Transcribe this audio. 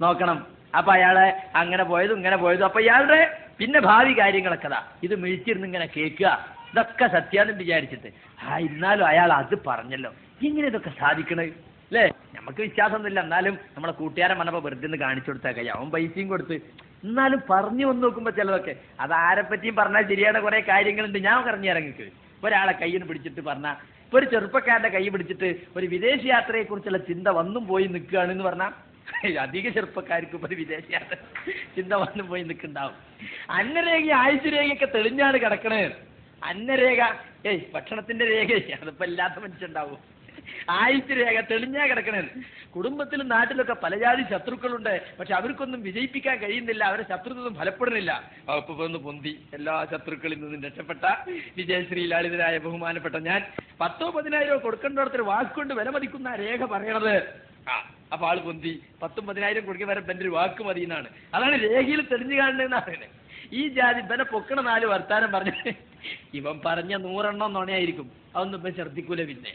നോക്കണം. അപ്പൊ അയാളെ അങ്ങനെ പോയതും ഇങ്ങനെ പോയതും. അപ്പൊ ഇയാളുടെ പിന്നെ ഭാവി കാര്യങ്ങളൊക്കെ അതാ. ഇത് മിഴിച്ചിരുന്ന് ഇങ്ങനെ കേൾക്കുക. ഇതൊക്കെ സത്യാന്ന് വിചാരിച്ചിട്ട്. ആ എന്നാലും അയാൾ അത് പറഞ്ഞല്ലോ. എങ്ങനെ ഇതൊക്കെ സാധിക്കണത് അല്ലേ? നമുക്ക് വിശ്വാസമൊന്നുമില്ല. എന്നാലും നമ്മളെ കൂട്ടുകാരൻ വന്നപ്പോ വെറുതെ ഒന്ന് കാണിച്ചു കൊടുത്താൽ കഴിയും അവൻ പൈസയും കൊടുത്ത്. എന്നാലും പറഞ്ഞു വന്ന് നോക്കുമ്പോ ചിലതൊക്കെ. അത് ആരെ പറ്റിയും പറഞ്ഞാൽ ശരിയാണ്. കുറെ കാര്യങ്ങളുണ്ട്. ഞാൻ പറഞ്ഞു ഇറങ്ങിക്ക് ഒരാളെ കയ്യിന് പിടിച്ചിട്ട് പറഞ്ഞ ഒരു ചെറുപ്പക്കാരന്റെ കൈ പിടിച്ചിട്ട് ഒരു വിദേശ യാത്രയെ കുറിച്ചുള്ള ചിന്ത വന്നും പോയി നിൽക്കുകയാണെന്ന് പറഞ്ഞാൽ അധിക ചെറുപ്പക്കാർക്ക് ഇപ്പൊ വിദേശ ചിന്ത വന്നു പോയി നിൽക്കുന്നുണ്ടാവും. അന്നരേഖ ആയുഷരേഖയൊക്കെ തെളിഞ്ഞാണ് കിടക്കണേ. അന്നരേഖ ഏയ് ഭക്ഷണത്തിന്റെ രേഖ അതിപ്പോ ഇല്ലാത്ത മനുഷ്യണ്ടാവും ആയുസ് രേഖ തെളിഞ്ഞാ കിടക്കണേ. കുടുംബത്തിലും നാട്ടിലൊക്കെ പലജാതി ശത്രുക്കളുണ്ട്. പക്ഷെ അവർക്കൊന്നും വിജയിപ്പിക്കാൻ കഴിയുന്നില്ല. അവരെ ശത്രുത്വം ഫലപ്പെടുന്നില്ല. അപ്പൊ വന്ന് പൊന്തി. എല്ലാ ശത്രുക്കളിൽ നിന്നും രക്ഷപ്പെട്ട വിജയശ്രീ ലാളിതരായ ബഹുമാനപ്പെട്ട ഞാൻ പത്തോ പതിനായിരോ കൊടുക്കേണ്ടടത്തൊരു വാക്കുകൊണ്ട് വില മതിക്കുന്ന ആ രേഖ പറയണത്. ആ അപ്പൊ ആൾ പൊന്തി. പത്തും പതിനായിരം കൊടുക്കാൻ വരെ ബന്റെ ഒരു വാക്ക് മതി എന്നാണ്. അതാണ് രേഖയിൽ തെളിഞ്ഞു കാണുന്നതെന്നാണ് ഈ ജാതി ഇവനെ പൊക്കണ നാല് വർത്താനം പറഞ്ഞ് ഇവൻ പറഞ്ഞ നൂറെണ്ണം നുണയായിരിക്കും. അതൊന്നും ഇപ്പൊ ശ്രദ്ധിക്കൂല പിന്നെ.